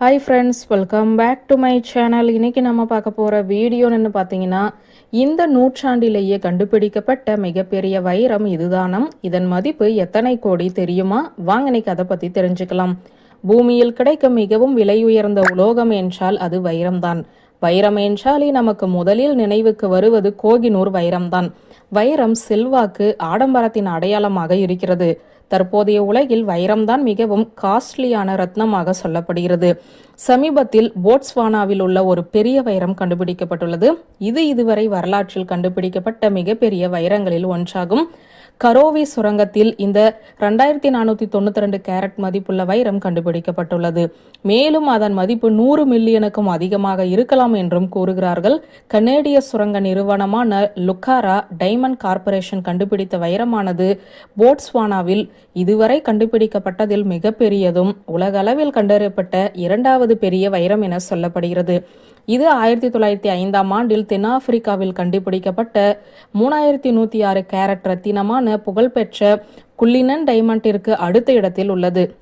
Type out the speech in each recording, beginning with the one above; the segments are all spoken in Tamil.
Hi friends welcome back to my channel இன்னைக்கு நம்ம பார்க்க போகிற வீடியோன்னு பார்த்தீங்கன்னா இந்த நூற்றாண்டிலேயே கண்டுபிடிக்கப்பட்ட மிகப்பெரிய வைரம் இதுதானம். இதன் மதிப்பு எத்தனை கோடி தெரியுமா? வாங்க இன்னைக்கு அதை பற்றி தெரிஞ்சுக்கலாம். பூமியில் கிடைக்கும் மிகவும் விலை உயர்ந்த உலோகம் என்றால் அது வைரம்தான். வைரம் என்றாலே நமக்கு முதலில் நினைவுக்கு வருவது கோகினூர் வைரம்தான். வைரம் செல்வாக்கு ஆடம்பரத்தின் அடையாளமாக இருக்கிறது. தற்போதைய உலகில் வைரம்தான் மிகவும் காஸ்ட்லியான ரத்னமாக சொல்லப்படுகிறது. சமீபத்தில் போட்ஸ்வானாவில் உள்ள ஒரு பெரிய வைரம் கண்டுபிடிக்கப்பட்டுள்ளது. இது இதுவரை வரலாற்றில் கண்டுபிடிக்கப்பட்ட மிகப்பெரிய வைரங்களில் ஒன்றாகும். கரோவி சுரங்கத்தில் இந்த ரெண்டாயிரத்தி நானூற்றி தொண்ணூற்றி ரெண்டு கேரட் மதிப்புள்ள வைரம் கண்டுபிடிக்கப்பட்டுள்ளது. மேலும் அதன் மதிப்பு நூறு மில்லியனுக்கும் அதிகமாக இருக்கலாம் என்றும் கூறுகிறார்கள். கனேடிய சுரங்க நிறுவனமான லுக்காரா டைமண்ட் கார்ப்பரேஷன் கண்டுபிடித்த வைரமானது போட்ஸ்வானாவில் இதுவரை கண்டுபிடிக்கப்பட்டதில் மிகப்பெரியதும் உலகளவில் கண்டறியப்பட்ட இரண்டாவது பெரிய வைரம் என சொல்லப்படுகிறது. இது ஆயிரத்தி தொள்ளாயிரத்தி ஐந்தாம் ஆண்டில் தென்னாப்பிரிக்காவில் கண்டுபிடிக்கப்பட்ட மூணாயிரத்தி நூற்றி ஆறு கேரட் ரத்தினமான புகழ்பெற்ற குள்ளினன் டைமண்டிற்கு அடுத்த இடத்தில் உள்ளது.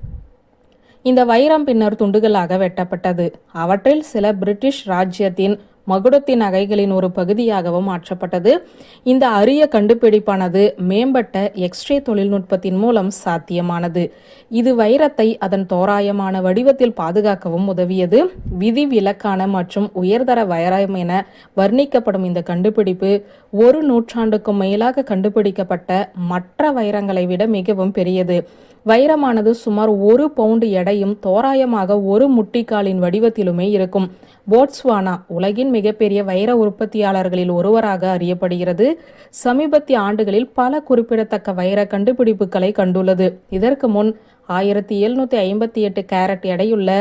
இந்த வைரம் பின்னர் துண்டுகளாக வெட்டப்பட்டது. அவற்றில் சில பிரிட்டிஷ் ராஜ்யத்தின் மகுடத்தின் நகைகளின் ஒரு பகுதியாகவும் மாற்றப்பட்டது. இந்த அரிய கண்டுபிடிப்பானது மேம்பட்ட எக்ஸ்ரே தொழில்நுட்பத்தின் மூலம் சாத்தியமானது. இது வைரத்தை அதன் தோராயமான வடிவத்தில் பாதுகாக்கவும் உதவியது. விதி விலக்கான மற்றும் உயர்தர வைரம் என வர்ணிக்கப்படும் இந்த கண்டுபிடிப்பு ஒரு நூற்றாண்டுக்கும் மேலாக கண்டுபிடிக்கப்பட்ட மற்ற வைரங்களை விட மிகவும் பெரியது. வைரமானது சுமார் ஒரு பவுண்டு எடையும் தோராயமாக ஒரு முட்டிக்காலின் வடிவத்திலுமே இருக்கும். போட்ஸ்வானா உலகின் மிகப்பெரிய வைர உற்பத்தியாளர்களில் ஒருவராக அறியப்படுகிறது. சமீபத்திய ஆண்டுகளில் பல குறிப்பிடத்தக்க வைர கண்டுபிடிப்புகளை கண்டுள்ளது. இதற்கு முன் ஆயிரத்தி எழுநூத்தி ஐம்பத்தி எட்டு கேரட் எடையுள்ள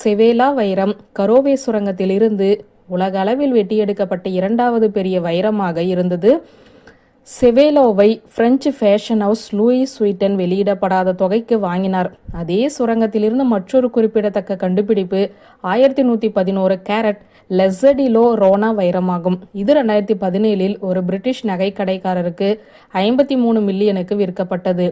செவேலா வைரம் கரோவே சுரங்கத்தில் இருந்து உலக அளவில் வெட்டியெடுக்கப்பட்ட இரண்டாவது பெரிய வைரமாக இருந்தது. செவேலோவை French fashion house Louis Vuitton வெளியிடப்படாத தொகைக்கு வாங்கினார். அதே சுரங்கத்திலிருந்து மற்றொரு குறிப்பிடத்தக்க கண்டுபிடிப்பு ஆயிரத்தி நூற்றி பதினோரு கேரட் லெசடிலோ ரோனா வைரமாகும். இது ரெண்டாயிரத்தி பதினேழில் ஒரு பிரிட்டிஷ் நகைக்கடைக்காரருக்கு ஐம்பத்தி மூணு மில்லியனுக்கு விற்கப்பட்டது.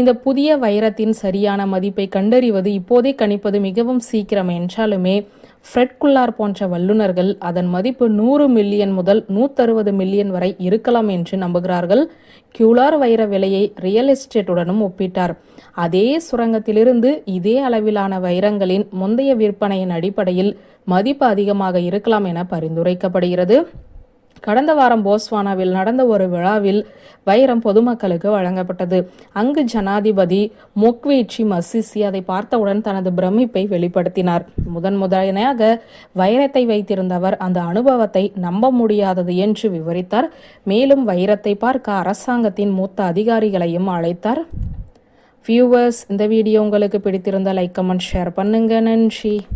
இந்த புதிய வைரத்தின் சரியான மதிப்பை கண்டறிவது இப்போதே கணிப்பது மிகவும் சீக்கிரம் என்றாலுமே ஃப்ரெட் குல்லார் போன்ற வல்லுநர்கள் அதன் மதிப்பு நூறு மில்லியன் முதல் நூற்றறுபது மில்லியன் வரை இருக்கலாம் என்று நம்புகிறார்கள். கியூலார் வைர விலையை ரியல் எஸ்டேட்டுடனும் ஒப்பிட்டார். அதே சுரங்கத்திலிருந்து இதே அளவிலான வைரங்களின் முந்தைய விற்பனையின் அடிப்படையில் மதிப்பு அதிகமாக இருக்கலாம் என பரிந்துரைக்கப்படுகிறது. கடந்த வாரம் போஸ்வானாவில் நடந்த ஒரு விழாவில் வைரம் பொதுமக்களுக்கு வழங்கப்பட்டது. அங்கு ஜனாதிபதி மொக்வீச்சி மசிசி அதை பார்த்தவுடன் தனது பிரமிப்பை வெளிப்படுத்தினார். முதன் முதலாக வைரத்தை வைத்திருந்தவர் அந்த அனுபவத்தை நம்ப முடியாதது என்று விவரித்தார். மேலும் வைரத்தை பார்க்க அரசாங்கத்தின் மூத்த அதிகாரிகளையும் அழைத்தார். வியூவர்ஸ் இந்த வீடியோ உங்களுக்கு பிடித்திருந்த லைக் கமெண்ட் ஷேர் பண்ணுங்க. நன்றி.